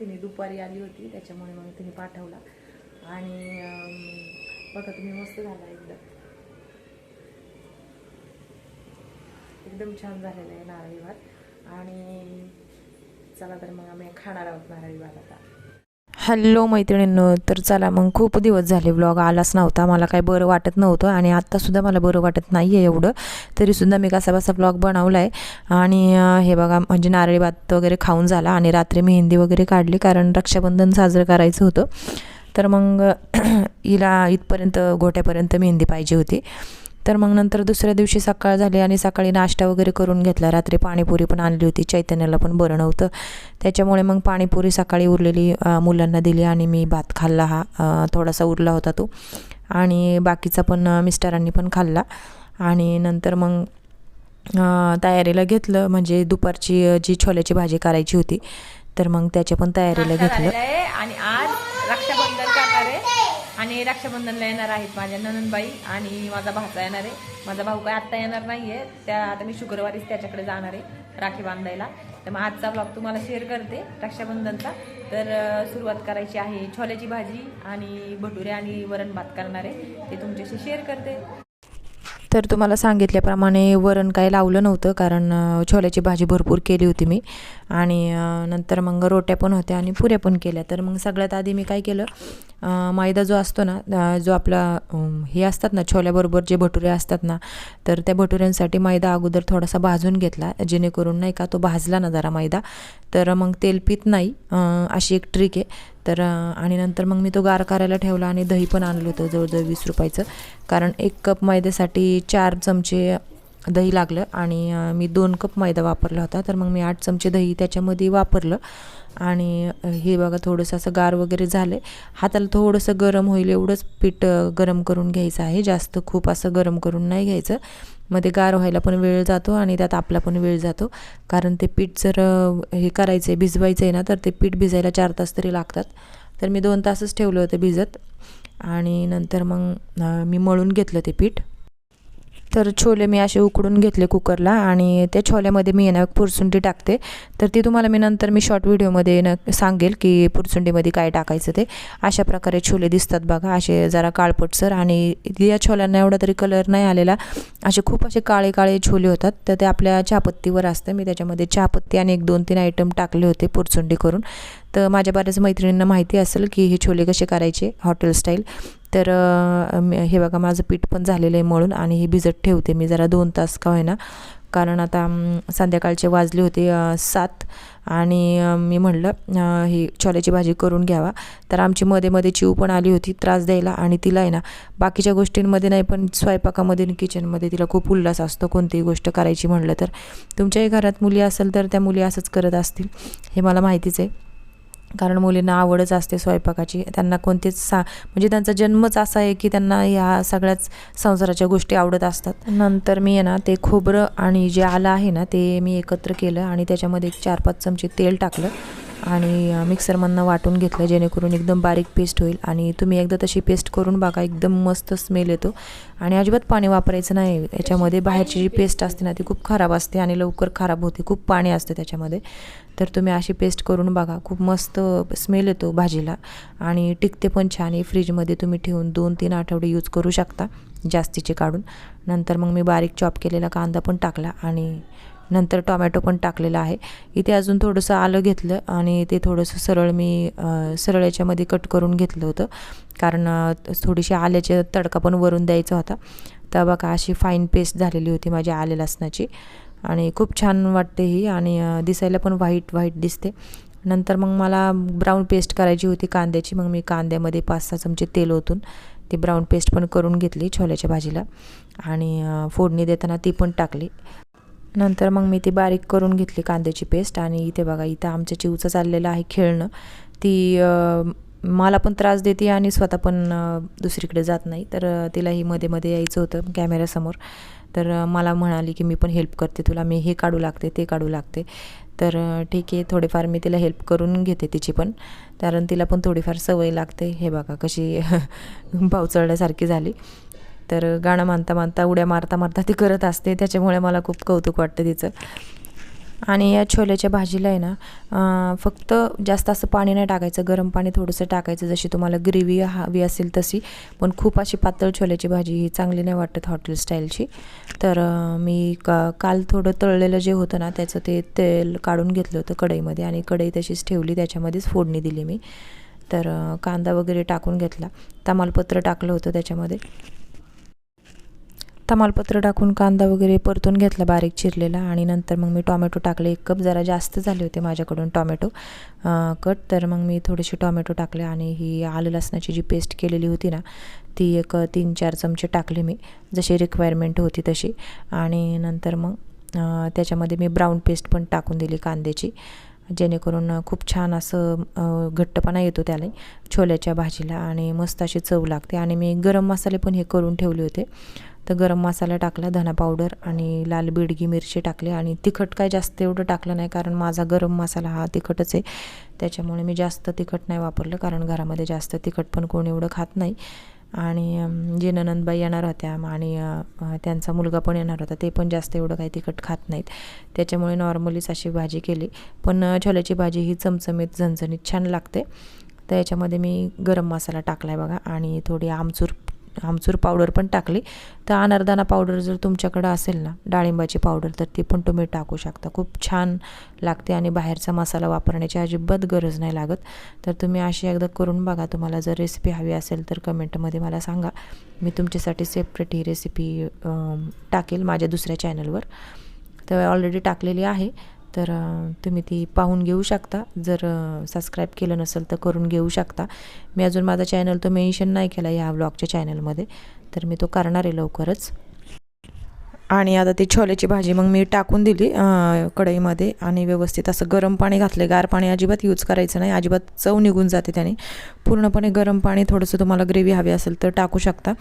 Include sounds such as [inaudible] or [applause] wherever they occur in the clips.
तिने दुपारी आली होती त्याच्यामुळे मग तिने पाठवला. आणि बघा तुम्ही मस्त झाला एकदम. एकदम छान झालेलं आहे नारळी भात. आणि चला तर मग आम्ही खाणार आहोत नारळी भात आता. हॅलो मैत्रिणींनो तर चला मग खूप दिवस झाले ब्लॉग आलाच नव्हता. मला काही बरं वाटत नव्हतं आणि आत्तासुद्धा मला बरं वाटत नाही आहे एवढं तरीसुद्धा मी कसा बसा ब्लॉग बनवला आहे आणि हे बघा म्हणजे नारळी भात वगैरे खाऊन झाला आणि रात्री मेहंदी वगैरे काढली कारण रक्षाबंधन साजरं करायचं होतं. तर मग [clears throat] हिला इथपर्यंत गोट्यापर्यंत मेहंदी पाहिजे होती. तर मग नंतर दुसऱ्या दिवशी सकाळ झाली आणि सकाळी नाश्ता वगैरे करून घेतला. रात्री पाणीपुरी पण आणली होती. चैतन्याला पण बरं नव्हतं. त्याच्यामुळे मग पाणीपुरी सकाळी उरलेली मुलांना दिली आणि मी भात खाल्ला हा. थोडासा उरला होता तो. आणि बाकीचा पण मिस्टरांनी पण खाल्ला. आणि नंतर मग तयारीला घेतलं. म्हणजे दुपारची जी छोल्याची भाजी करायची होती तर मग त्याच्या पण तयारीला घेतलं. आणि आज आणि रक्षाबंधनला येणार आहेत माझ्या ननंदबाई आणि माझा भाचा येणार आहे. माझा भाऊ काय आत्ता येणार नाहीये. त्या आता मी शुक्रवारीच त्याच्याकडे जाणार आहे राखी बांधायला. तर मग आजचा ब्लॉग तुम्हाला शेअर करते रक्षाबंधनचा. तर सुरुवात करायची आहे छोल्याची भाजी आणि भटुरे आणि वरण भात करणार आहे. ते तुमच्याशी शेअर करते. तर तुम्हाला सांगितल्याप्रमाणे वरण काही लावलं नव्हतं कारण छोल्याची भाजी भरपूर केली होती मी. आणि नंतर मग रोट्या पण होत्या आणि पुऱ्या पण केल्या. तर मग सगळ्यात आधी मी काय केलं मैदा जो असतो ना जो आपला हे असतात ना छोल्याबरोबर जे भटुरे असतात ना तर त्या भटुऱ्यांसाठी मैदा अगोदर थोडासा भाजून घेतला जेणेकरून नाही का तो भाजला ना जरा मैदा. तर मग तेलपीत नाही अशी एक ट्रिक आहे. तर आणि नंतर मग मी तो गार करायला ठेवला आणि दही पण आणलं होतं जवळजवळ वीस रुपयाचं. कारण एक कप मैद्यासाठी चार चमचे दही लागलं आणि मी दोन कप मैदा वापरला होता. तर मग मी आठ चमचे दही त्याच्यामध्ये वापरलं. आणि हे बघा थोडंसं असं गार वगैरे झालं हाताला थोडंसं गरम होईल एवढंच पीठ गरम करून घ्यायचं आहे. जास्त खूप असं गरम करून नाही घ्यायचं. मध्ये गार व्हायला पण वेळ जातो आणि त्यात आपला पण वेळ जातो. कारण ते पीठ जर हे करायचं आहे भिजवायचं आहे ना तर ते पीठ भिजायला चार तास तरी लागतात. तर मी दोन तासच ठेवलं होतं भिजत. आणि नंतर मग मी मळून घेतलं ते पीठ. तर छोले मी असे उकडून घेतले कुकरला आणि त्या छोल्यामध्ये मी ना पुरसुंडी टाकते. तर ती तुम्हाला मी नंतर मी शॉर्ट व्हिडिओमध्ये न सांगेल की पुरसुंडीमध्ये काय टाकायचं ते. अशा प्रकारे छोले दिसतात बघा असे जरा काळपटसर आणि या छोल्यांना एवढा तरी कलर नाही आलेला. असे खूप असे काळे काळे छोले होतात तर ते आपल्या चहापत्तीवर असतं. मी त्याच्यामध्ये चहापत्ती आणि एक दोन तीन आयटम टाकले होते पुरसुंडी करून. तर माझ्या बऱ्याच मैत्रिणींना माहिती असेल की हे छोले कसे करायचे हॉटेल स्टाईल तर हे बघा माझं पीठ पण झालेलं आहे मळून आणि हे भिजत ठेवते मी जरा दोन तास का होईना. कारण आता संध्याकाळचे वाजले होते सात आणि मी म्हटलं ही छोल्याची भाजी करून घ्यावा. तर आमची मध्ये मध्ये चिव पण आली होती त्रास द्यायला आणि तिला आहे ना बाकीच्या गोष्टींमध्ये नाही पण स्वयंपाकामध्ये आणि किचनमध्ये तिला खूप उल्हास असतो कोणतीही गोष्ट करायची म्हटलं तर. तुमच्याही घरात मुली असेल तर त्या मुली असंच करत असतील हे मला माहितीच आहे. कारण मुलींना आवडच असते स्वयंपाकाची. त्यांना कोणतेच सा म्हणजे त्यांचा जन्मच असा आहे की त्यांना ह्या सगळ्याच संसाराच्या गोष्टी आवडत असतात. नंतर मी आहे ना ते खोबरं आणि जे आलं आहे ना ते मी एकत्र केलं आणि त्याच्यामध्ये एक चार पाच चमचे तेल टाकलं. आणि मिक्सरमधनं वाटून घेतलं जेणेकरून एकदम बारीक पेस्ट होईल. आणि तुम्ही एकदा तशी पेस्ट करून बघा एकदम मस्त स्मेल येतो. आणि अजिबात पाणी वापरायचं नाही. याच्यामध्ये बाहेरची जी पेस्ट असते ना ती खूप खराब असते आणि लवकर खराब होते. खूप पाणी असतं त्याच्यामध्ये. तर तुम्ही अशी पेस्ट करून बघा. खूप मस्त स्मेल येतो भाजीला. आणि टिकते पण छान. आहे फ्रीजमध्ये तुम्ही ठेवून दोन तीन आठवडे यूज करू शकता. जास्तीचे काढून. नंतर मग मी बारीक चॉप केलेला कांदा पण टाकला आणि नंतर टोमॅटो पण टाकलेला आहे. इथे अजून थोडंसं आलं घेतलं आणि ते थोडंसं सरळ मी सरळ याच्यामध्ये कट करून घेतलं होतं. कारण थोडीशी आल्याचे तडका पण वरून द्यायचा होता. तर बघा अशी फाईन पेस्ट झालेली होती माझी आले लसणाची. आणि खूप छान वाटते ही आणि दिसायला पण व्हाईट व्हाईट दिसते. नंतर मग मला ब्राऊन पेस्ट करायची होती कांद्याची. मग मी कांद्यामध्ये पाच सहा चमचे तेल ओतून ती ब्राऊन पेस्ट पण करून घेतली छोल्याच्या भाजीला. आणि फोडणी देताना ती पण टाकली. नंतर मग मी ती बारीक करून घेतली कांद्याची पेस्ट आणि इथे बघा इथं आमच्या चिवचं चाललेलं आहे खेळणं. ती मला पण त्रास देते आणि स्वतः पण दुसरीकडे जात नाही. तर तिलाही मध्ये मध्ये यायचं होतं कॅमेऱ्यासमोर तर मला म्हणाली की मी पण हेल्प करते तुला. मी हे काढू लागते ते काढू लागते. तर ठीक आहे थोडेफार मी तिला हेल्प करून घेते तिची पण. कारण तिला पण थोडीफार सवय लागते. हे बघा कशी [laughs] भाव चढल्यासारखी झाली. तर गाणं मानता मानता उड्या मारता मारता ती करत असते. त्याच्यामुळे मला खूप कौतुक वाटतं तिचं. आणि या छोल्याच्या भाजीला आहे ना फक्त जास्त असं पाणी नाही टाकायचं. गरम पाणी थोडंसं टाकायचं. जशी तुम्हाला ग्रेव्ही हवी असेल तशी. पण खूप अशी पातळ छोल्याची भाजी ही चांगली नाही वाटत हॉटेल स्टाईलची तर मी का काल थोडं तळलेलं जे होतं ना त्याचं ते तेल काढून घेतलं होतं कढईमध्ये. आणि कढई तशीच ठेवली. त्याच्यामध्येच फोडणी दिली मी. तर कांदा वगैरे टाकून घेतला. तमालपत्र टाकलं होतं त्याच्यामध्ये. तमालपत्र टाकून कांदा वगैरे परतून घेतला बारीक चिरलेला. आणि नंतर मग मी टॉमॅटो टाकले. एक कप जरा जास्त झाले होते माझ्याकडून टॉमॅटो. कट. तर मग मी थोडेसे टॉमॅटो टाकले आणि ही आलं लसणाची जी पेस्ट केलेली होती ना ती एक तीन चार चमचे टाकले मी. जशी रिक्वायरमेंट होती तशी. आणि नंतर मग त्याच्यामध्ये मी ब्राऊन पेस्ट पण टाकून दिली कांद्याची. जेणेकरून खूप छान असं घट्टपणा येतो त्याला. छोल्याच्या भाजीला आणि मस्त अशी चव लागते. आणि मी गरम मसाले पण हे करून ठेवले होते. तर गरम मसाला टाकला धना पावडर आणि लाल बिडगी मिरची टाकली आणि तिखट काय जास्त एवढं टाकलं नाही कारण माझा गरम मसाला हा तिखटच आहे. त्याच्यामुळे मी जास्त तिखट नाही वापरलं कारण घरामध्ये जास्त तिखट पण कोण एवढं खात नाही. आणि जे ननंदबाई येणार होत्या आणि त्यांचा मुलगा पण येणार होता ते पण जास्त एवढं काही तिखट खात नाहीत. त्याच्यामुळे नॉर्मलीच अशी भाजी केली. पण छोल्याची भाजी ही चमचमीत झणझणीत छान लागते. तर याच्यामध्ये मी गरम मसाला टाकला आहे बघा आणि थोडी आमचूर आमचूर पावडर पण टाकली. तर अनारदाना पावडर जर तुमच्याकडं असेल ना डाळिंबाची पावडर तर ती पण तुम्ही टाकू शकता. खूप छान लागते आणि बाहेरचा मसाला वापरण्याची अजिबात गरज नाही लागत. तर तुम्ही अशी एकदा करून बघा. तुम्हाला जर रेसिपी हवी असेल तर कमेंटमध्ये मला सांगा. मी तुमच्यासाठी सेपरेट ही रेसिपी टाकेल माझ्या दुसऱ्या चॅनलवर तर ऑलरेडी टाकलेली आहे. तर तुम्ही ती पाहून घेऊ शकता. जर सबस्क्राईब केलं नसेल तर करून घेऊ शकता. मी अजून माझा चॅनल तो मेन्शन नाही केला ह्या व्लॉगच्या चॅनलमध्ये तर मी तो करणार आहे लवकरच. आणि आता ती छोल्याची भाजी मग मी टाकून दिली कढईमध्ये आणि व्यवस्थित असं गरम पाणी घातले. गार पाणी अजिबात यूज करायचं नाही अजिबात चव निघून जाते त्याने. पूर्णपणे गरम पाणी थोडंसं तुम्हाला ग्रेव्ही हवी असेल तर टाकू शकता.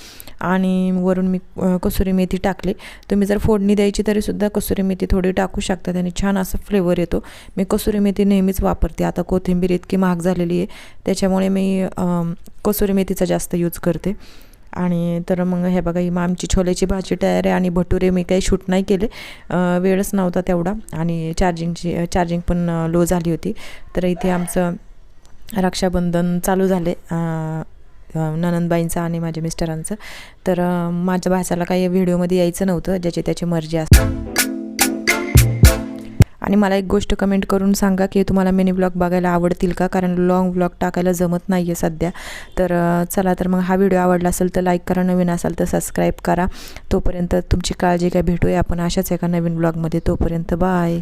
आणि वरून मी कसुरी मेथी टाकली. तुम्ही जर फोडणी द्यायची तरीसुद्धा कसुरी मेथी थोडी टाकू शकता. त्याने छान असं फ्लेवर येतो. मी कसुरी मेथी नेहमीच वापरते. आता कोथिंबीर इतकी महाग झालेली आहे. त्याच्यामुळे मी कसुरी मेथीचा जास्त यूज करते. आणि तर मग हे बघा मग आमची छोल्याची भाजी तयार आहे आणि भटुरे मी काही शूट नाही केले. वेळच नव्हता तेवढा आणि चार्जिंगची चार्जिंग पण लो झाली होती. तर इथे आमचं रक्षाबंधन चालू झाले ननंदबाईंचं आणि माझ्या मिस्टरांचं. तर माझ्या भासाला काही व्हिडिओमध्ये यायचं नव्हतं ज्याची त्याची मर्जी असते. आणि मला एक गोष्ट कमेंट करून सांगा की तुम्हाला मिनी ब्लॉग बघायला आवडतील का? कारण लॉंग ब्लॉग टाकायला जमत नाही आहे सध्या. तर चला तर मग हा व्हिडिओ आवडला असेल तर लाईक करा. नवीन असाल तर सबस्क्राईब करा. तोपर्यंत तुमची काळजी काय भेटूया आपण अशाच एका नवीन ब्लॉगमध्ये तोपर्यंत बाय